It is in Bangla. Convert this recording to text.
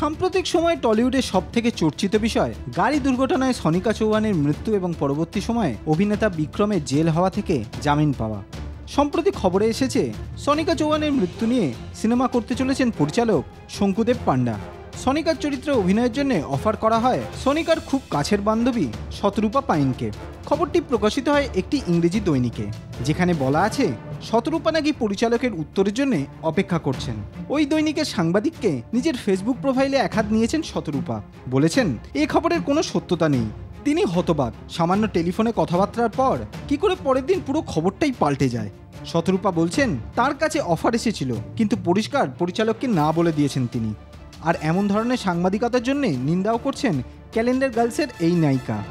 সাম্প্রতিক সময়ে টলিউডের সব থেকে চর্চিত বিষয়, গাড়ি দুর্ঘটনায় সনিকা চৌহানের মৃত্যু এবং পরবর্তী সময়ে অভিনেতা বিক্রমের জেল হওয়া থেকে জামিন পাওয়া। সম্প্রতি খবরে এসেছে, সনিকা চৌহানের মৃত্যু নিয়ে সিনেমা করতে চলেছেন পরিচালক শঙ্কুদেব পান্ডা সনিকার চরিত্রে অভিনয়ের জন্য অফার করা হয় সনিকার খুব কাছের বান্ধবী শতরূপা পাইনকে। খবরটি প্রকাশিত হয় একটি ইংরেজি দৈনিকে, যেখানে বলা আছে শতরূপা নাকি পরিচালকের উত্তরের জন্য অপেক্ষা করছেন। ওই দৈনিকের সাংবাদিককে নিজের ফেসবুক প্রোফাইলে একহাত নিয়েছেন শতরূপা। বলেছেন, এ খবরের কোনো সত্যতা নেই। তিনি হতবাক। সামান্য টেলিফোনে কথাবার্তার পর কি করে পরের দিন পুরো খবরটাই পাল্টে যায়? শতরূপা বলছেন, তার কাছে অফার এসেছিল, কিন্তু পরিষ্কার পরিচালককে না বলে দিয়েছেন তিনি। আর এমন ধরনের সাংবাদিকতার জন্যে নিন্দাও করছেন ক্যালেন্ডার গার্লসের এই নায়িকা।